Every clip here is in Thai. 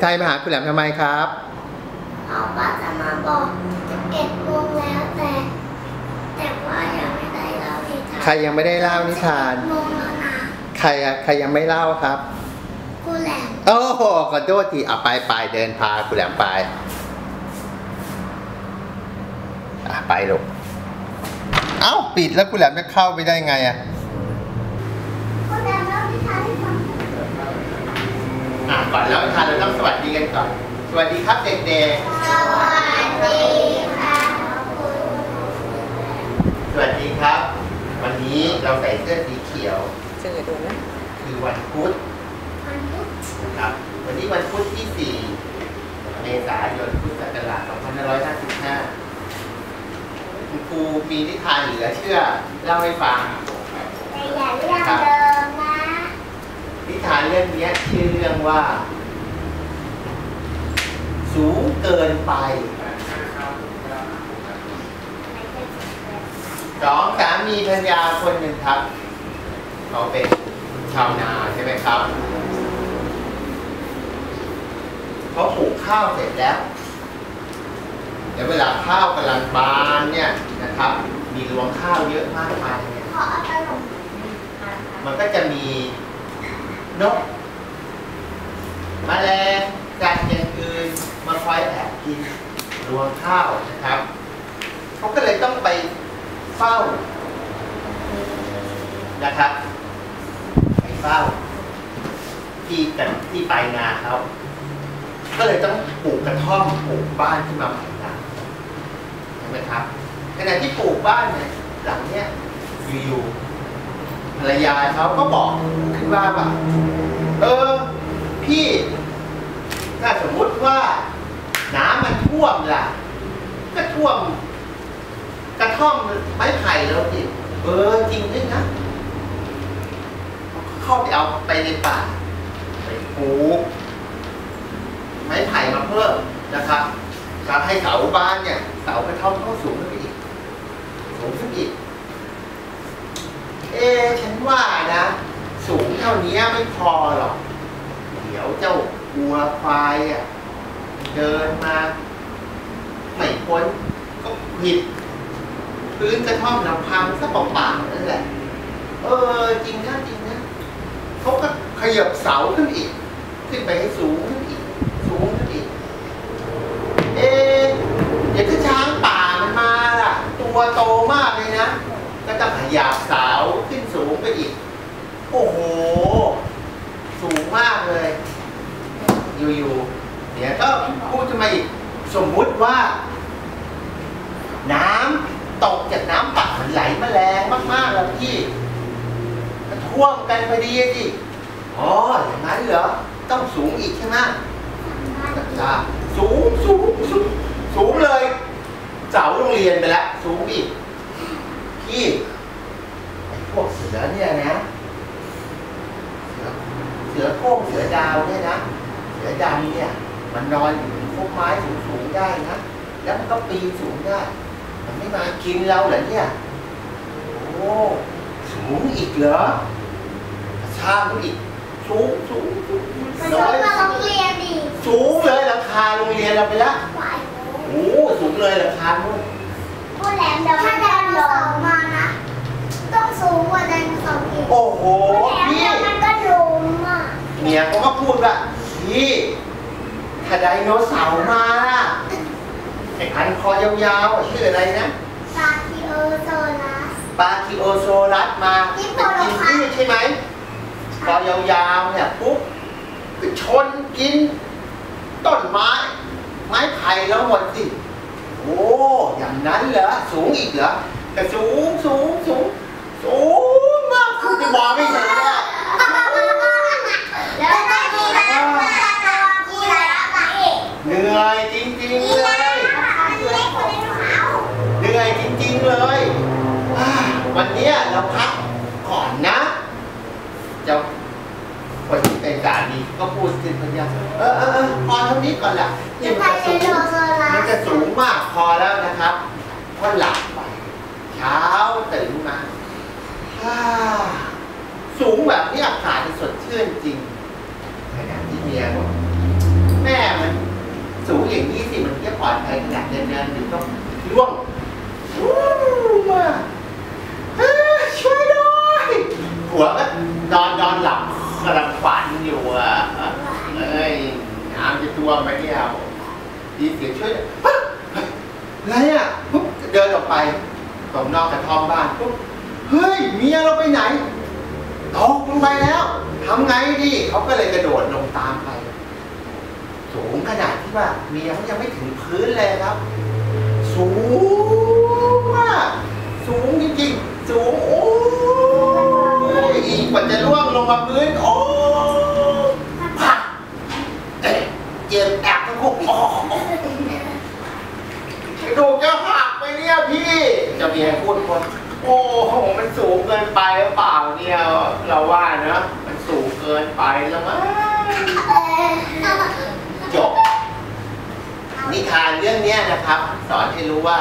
ไทยมาหาคุณแหลมทำไมครับเขาก็จะมาบอก11โมงแล้วแต่ แต่ว่ายังไม่ได้เล่านิทานใครยังไม่ได้เล่านิทาน11โมงแล้วนะใครอะใครยังไม่เล่าครับกูแหลมโอ้โหขอโทษทีเอาไปไปเดินพาคุณแหลมไปอะไปลูกเอ้าปิดแล้วคุณแหลมจะเข้าไปได้ไงอะ กูแหลมเล่านิทานให้ฟัง อะ ก่อนแล้วนิทานเราต้องสวัสดีกันก่อน สวัสดีครับเด็กสวัสดีค่ะคุณๆสวัสดีครับ วันนี้เราใส่เสื้อสีเขียว เจอดูนะคือวันพุธมันทุกนะครับ วันนี้วันพุธที่ 4 เมษายนพุทธศักราช2555 คุณครูมีนิทานเหลือเชื่อเล่าให้ฟังแต่อย่าเรื่องเดิม นะนิทานเรื่องนี้ชื่อเรื่องว่า สูงเกินไปสองสามีภรรยาคนหนึ่งครับเขาเป็นชาวนาใช่ไหมครับเขาปลูกข้าวเสร็จแล้วเดี๋ยวเวลาข้าวกำลังบานเนี่ยนะครับ มีรวงข้าวเยอะมากมายเนี่ยขอเอาตลกมันก็จะมี นกมแมลงสัตว์อย่างอื่นมาคอยแอบกินรวงข้าวนะครับเขาก็เลยต้องไปเฝ้านะครับ ไปเฝ้า ที่กันที่ปลายนาเขาก็เลยต้องปลูกกระท่อมปลูกบ้านขึ้นมาใหม่นะเห็นไหมครับขณะที่ปลูกบ้านเนี่ยหลังเนี้ยอยู่ๆ ภรรยาเขาก็บอกขึ้นว่าแบบเออ พี่ถ้าสมมุติว่า น้ำมันท่วมล่ะ ก็ท่วม กระท่อมไม้ไผ่แล้วสิเออจริงด้วยนะเข้าไปเอาไปในป่าไปปลูกไม้ไผ่มาเพิ่มนะครับการให้เสาบ้านเนี่ยเสากระท่อมก็สูงขึ้นไปอีกสูงขึ้นอีก เอ๊ฉันว่านะ สูงเท่านี้ไม่พอหรอก เดี๋ยวเจ้าวัวควายอะเดินมาไม่พ้นก็ผิดพื้นกระท่อมลำพังซะเปล่าๆนั่นแหละ เออ จริงนะจริงนะเขาก็ขยับเสาขึ้นอีก ขึ้นไปให้สูงขึ้นอีก สูงขึ้นอีก เอ๊ะเดี๋ยวถ้าช้างป่ามันมาล่ะ ตัวโตมากเลยนะ ก็ต้องขยับเสา สูงไปอีก โอ้โห สูงมากเลย อยู่ๆเดี๋ยวก็พูดขึ้นมาอีก สมมุติว่า น้ำตกจากน้ำปักมันไหลมาแรงมากๆแล้วพี่มันท่วมกันพอดีสิอ๋ออย่างนั้นเหรอ ต้องสูงอีกใช่ไหมจ้าสูงสูงสูงสูงเลย เสาโรงเรียนไปแล้ว สูงอีกพี่ไอ้พวกเสือเนี่ยนะ เสือเสือโคร่งเสือ ดาวเนี่ยนะเสือดำเนี่ย มันนอนอยู่บนพวกไม้สูงๆได้นะแล้วมันก็ปีนสูงได้ มันไม่มากินเราเหรอเนี่ยโอ้สูงอีกเหรอช้างอีกสูงสูงสูงมันน้ต้อองยมาโรงเรียนดิสูงเลยราคาโรงเรียนเราไปละไหวโอ้สูงเลยราคานู่นกูแหลมเดี๋ยวถ้าไดโนเสาร์มานะต้องสูงกว่าไดโนเสาร์อีกโอ้โห มียเขาก็พูดว่าพี่ถ้าไดโนเสาร์มาล่ะไอ้พันคอยาวๆชื่ออะไรนะซาคิโอโซลัสปาคิโอโซลัสมากินไปกินผลไม้พืชใช่ไหมคอยาวๆเนี่ยปุ๊บก็ชนกิน ต้นไม้ ไม้ไผ่แล้วหมดสิโอ้อย่างนั้นเหรอสูงอีกเหรอแต่สูงสูงสูงสูงมากคุณจะมองไม่เห็นเลยแล้วไม่มีนะมีอะไรอะอีก เหนื่อยจริงๆมีเลนะยมีเล็กกว่าไดโนเสาร์เหนื่อยจริงๆเลยอ่าวันเนี้ยเราพักก่อนนะเจ้าคนที่เป็นสามีก็พูดขึ้นพยาเออเออเออพอเท่านี้ก่อนละนี่จะมันไปจะไดสูงโนเสาร์ลัมันสจะสูงมากพอแล้วนะครับก็หลับไป เช้าตื่นมาอ่าสูงแบบนี้อากาศจะสดชื่นจริงขณะที่เมียบอก ปล่อยไปขนาดเดินๆอยู่ก็ร่วงวู้มาช่วยด้วยหัวก็นอนนอนหลับกำลังฝันอยู่อะเอ้ยน้ำจะตัวไหมเนี่วดีเสียงช่วยอะไรอะปุ๊บเดินออกไปตรงนอกกระท่อมบ้านปุ๊บเฮ้ยเมียเราไปไหนตกลงไปแล้วทำไงดีเขาก็เลยกระโดดลงตามไป สูงขนาดที่ว่าเมียเขายังไม่ถึงพื้นเลยครับ สูงมากสูงจริงๆสูงโอ้ยอีกกว่าจะล่วงลงมาพื้นโอ้พักเอ๊ะเจ็บแอบทั้งคู่โอ้กระดูกจะหักไปเนี่ยพี่จะมีให้พูดคนโอ้โหมันสูงเกินไปหรือเปล่าเนี่ยเราว่านะมันสูงเกินไปแล้วมั้ง จบ นิทานเรื่องนี้นะครับ สอนให้รู้ว่า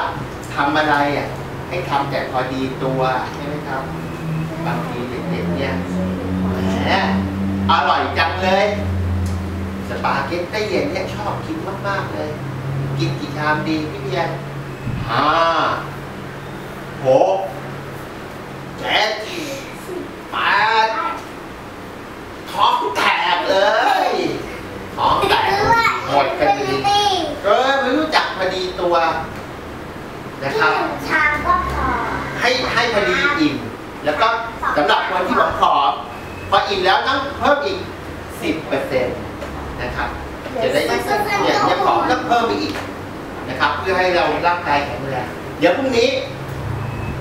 ทำอะไรอะให้ทำแต่พอดีตัวใช่ไหมครับ บางทีเด็กๆเนี่ยแหมอร่อยจังเลย สปาเกตตี้เย็นเนี่ยชอบกินมากๆเลย กินกี่ชามดีพี่เพียรห้าหกเจ็ดแปดท้องแตกเลยท้องแตกหมดพอดี เออไม่รู้จักพอดีตัว นะครับชามก็พอให้ให้พอดีอิ่ม แล้วก็สำหรับคนที่ผอมๆพออิ่มแล้วต้องเพิ่มอีก 10%นะครับจะได้เนี่ยเนี่ยผอมก็เพิ่มไปอีกนะครับ เพื่อให้เราร่างกายแข็งแรงเดี๋ยวพรุ่งนี้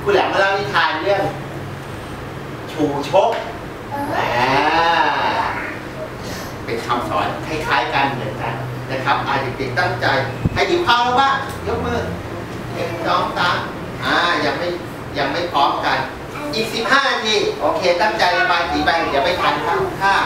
คุณแหลมมาเล่านิทานเรื่อง ชูชกเออ่าเป็นคำสอนคล้ายๆกันเหมือนกัน นะครับอาเด็กๆตั้งใจให้หิวข้าแล้วบ้างยกมือหนึ่งสองตาอ่ายังไม่ยังไม่พร้อมกัน อีห้านาทีโอเค ตั้งใจระบายสีไปเดี๋ยวไปทันข้าว